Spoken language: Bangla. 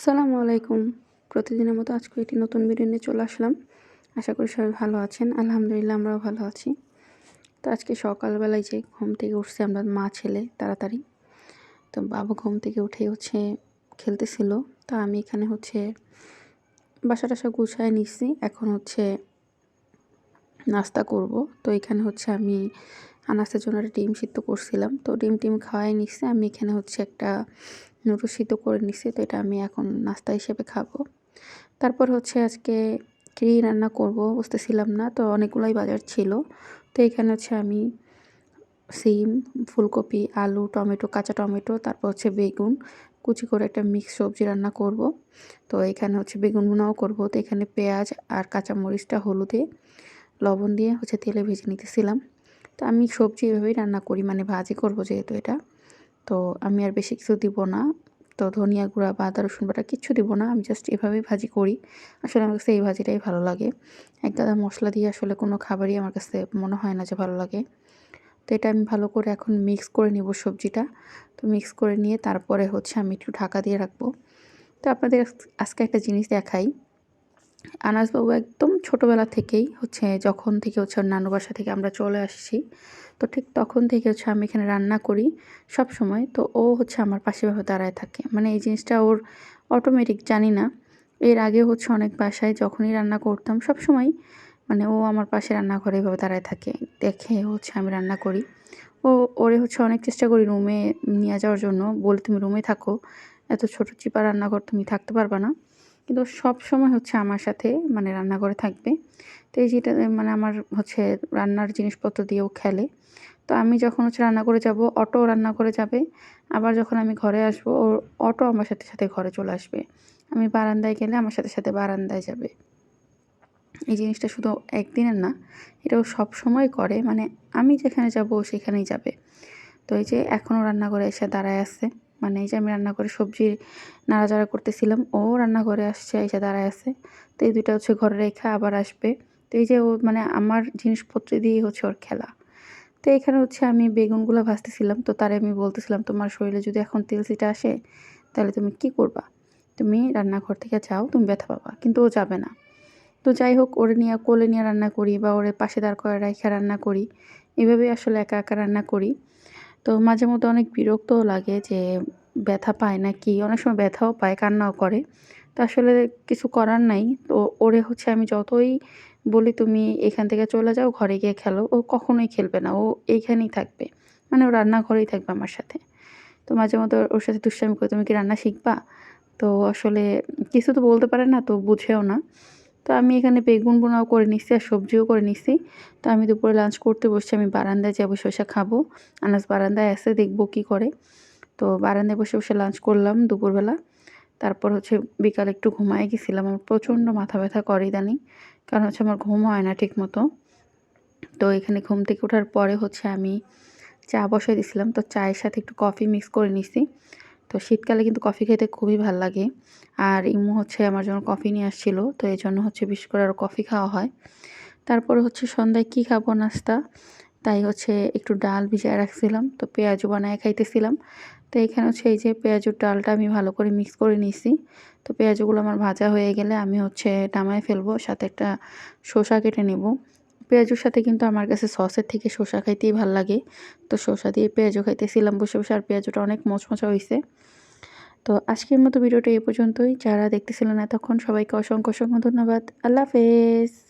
আসসালামু আলাইকুম। প্রতিদিনের মতো আজকে একটি নতুন ভিডিও নিয়ে চলে আসলাম। আশা করি সবাই ভালো আছেন। আলহামদুলিল্লাহ আমরাও ভালো আছি। তো আজকে সকালবেলায় যে ঘুম থেকে উঠছে আমরা মা, ছেলে তাড়াতাড়ি। তো বাবু ঘুম থেকে উঠে হচ্ছে খেলতেছিল। তো আমি এখানে হচ্ছে বাসা টাসা গুছায় নিচ্ছি এখন হচ্ছে নাস্তা করব। তো এখানে হচ্ছে আমি নাস্তার জন্য একটা ডিম সিদ্ধ করছিলাম। তো ডিম টিম খাওয়াই নিচ্ছি আমি এখানে হচ্ছে একটা নুডল সিদ্ধ করে নিছি, তো এটা আমি এখন নাস্তা হিসেবে খাব। তারপর হচ্ছে আজকে কী রান্না করব বুঝতেছিলাম না, তো অনেকগুলোই বাজার ছিল। তো এখানে হচ্ছে আমি সিম, ফুলকপি, আলু, টমেটো, কাঁচা টমেটো, তারপর হচ্ছে বেগুন, কুচি করে একটা মিক্স সবজি রান্না করব। তো এখানে হচ্ছে বেগুন ভুনাও করব, তো এখানে পেঁয়াজ আর কাঁচা মরিচটা হলুদে, লবণ দিয়ে হচ্ছে তেলে ভেজে নিতেছিলাম। তো আমি সবজি এভাবেই রান্না করি মানে ভাজি করব যেহেতু এটা। তো আমি আর বেশি কিছু দিব না। তো ধনিয়া গুঁড়া বা আদা, রসুন বাটা কিচ্ছু দিব না। আমি জাস্ট এভাবেই ভাজি করি। আসলে আমার কাছে এই ভাজিটাই ভালো লাগে। এক গাদা মশলা দিয়ে আসলে কোনো খাবারই আমার কাছে মনে হয় না যে ভালো লাগে। তো এটা আমি ভালো করে এখন মিক্স করে নিব সবজিটা। তো মিক্স করে নিয়ে তারপরে হচ্ছে আমি একটু ঢাকা দিয়ে রাখব। তো আপনাদের আজকে একটা জিনিস দেখাই। আনাসবাবু একদম ছোটোবেলা থেকেই হচ্ছে যখন থেকে হচ্ছে নানু বাসা থেকে আমরা চলে আসছি, তো ঠিক তখন থেকে হচ্ছে আমি এখানে রান্না করি সব সময়, তো ও হচ্ছে আমার পাশে ভাবে দাঁড়ায় থাকে। মানে এই জিনিসটা ওর অটোমেটিক জানি না। এর আগে হচ্ছে অনেক বাসায় যখনই রান্না করতাম সব সময় মানে ও আমার পাশে রান্নাঘরে এভাবে দাঁড়ায় থাকে, দেখে হচ্ছে আমি রান্না করি। ও, ওরে হচ্ছে অনেক চেষ্টা করি রুমে নিয়ে যাওয়ার জন্য, বলে তুমি রুমে থাকো, এত ছোটো চিপা রান্নাঘর তুমি থাকতে পারবা না। কিন্তু সব সময় হচ্ছে আমার সাথে মানে রান্নাঘরে থাকবে। তো এই যেটা মানে আমার হচ্ছে রান্নার জিনিসপত্র দিয়েও খেলে। তো আমি যখন হচ্ছে রান্না করে যাব, অটো রান্না করে যাবে। আবার যখন আমি ঘরে আসব ও অটো আমার সাথে সাথে ঘরে চলে আসবে। আমি বারান্দায় গেলে আমার সাথে সাথে বারান্দায় যাবে। এই জিনিসটা শুধু একদিনের না, এটাও সব সময় করে। মানে আমি যেখানে যাব সেখানেই যাবে। তো এই যে এখনও রান্না করে এসে দাঁড়ায় আছে। মানে এই যে আমি রান্না করে সবজি নাড়াচাড়া করতেছিলাম, ও রান্না করে আসছে, এসে দাঁড়ায় আছে। তো এই দুইটা হচ্ছে ঘরে রেখে, আবার আসবে। তো এই যে ও মানে আমার জিনিসপত্র দিয়েই হচ্ছে ওর খেলা। তো এখানে হচ্ছে আমি বেগুনগুলো ভাজতেছিলাম, তো তারে আমি বলতেছিলাম, তোমার শরীরে যদি এখন তেল সিটা আসে, তাহলে তুমি কি করবা? তুমি রান্নাঘর থেকে যাও, তুমি ব্যথা পাবা। কিন্তু ও যাবে না। তো যাই হোক, ওরে নিয়ে, কোলে নিয়ে রান্না করি বা ওরে পাশে দাঁড় করে রাখা রান্না করি। এভাবেই আসলে একা একা রান্না করি। তো মাঝে মধ্যে অনেক বিরক্তও লাগে যে ব্যথা পায় না কি অনেক সময় ব্যথাও পায়, কান্নাও করে। তো আসলে কিছু করার নাই। তো ওরে হচ্ছে আমি যতই বলি তুমি এখান থেকে চলে যাও, ঘরে গিয়ে খেলো, ও কখনোই খেলবে না, ও এইখানেই থাকবে। মানে ও রান্নাঘরেই থাকবে আমার সাথে। তো মাঝে মধ্যে ওর সাথে দুষ্টামি করে তুমি কি রান্না শিখবা? তো আসলে কিছু তো বলতে পারে না, তো বুঝেও না। তো আমি এখানে বেগুন বোনাও করে নিচ্ছি আর সবজিও করে নিচ্ছি তো আমি দুপুরে লাঞ্চ করতে বসছি, আমি বারান্দায় যাব বসে খাব। আনাজ বারান্দায় এসে দেখব কী করে। তো বারান্দায় বসে বসে লাঞ্চ করলাম দুপুরবেলা। তারপর হচ্ছে বিকালে একটু ঘুমায় গেছিলাম, আমার প্রচণ্ড মাথা ব্যথা করে ইদানিং, কারণ হচ্ছে আমার ঘুম হয় না ঠিক মতো তো এখানে ঘুম থেকে ওঠার পরে হচ্ছে আমি চা বসাই দিছিলাম, তো চায়ের সাথে একটু কফি মিক্স করে নিছি। তো শীতকালে কিন্তু কফি খেতে খুবই ভালো লাগে। আর ইমু হচ্ছে আমার জন্য কফি নিয়ে আসছিল, তো এই জন্য হচ্ছে বিশেষ করে আরও কফি খাওয়া হয়। তারপরে হচ্ছে সন্ধ্যায় কী খাব নাস্তা? তাই হচ্ছে একটু ডাল ভিজায় রাখছিলাম, তো পেঁয়াজও বানায় খাইতেছিলাম। তো এখানে হচ্ছে এই যে পেঁয়াজুর ডালটা আমি ভালো করে মিক্স করে নিয়েছি। তো পেঁয়াজগুলো আমার ভাজা হয়ে গেলে আমি হচ্ছে নামায় ফেলব, সাথে একটা শসা কেটে নেব। পেঁয়াজুর সাথে কিন্তু আমার কাছে সসের থেকে শসা খাইতেই ভালো লাগে। তো শসা দিয়ে পেঁয়াজও খাইতেছিলাম, বসে বসে আর পেঁয়াজটা অনেক মচমচা হয়েছে তো আজকের মতো ভিডিওটা এই পর্যন্তই। যারা দেখতেছিলেন এতক্ষণ সবাইকে অসংখ্য অসংখ্য ধন্যবাদ। আল্লাহ হাফেজ।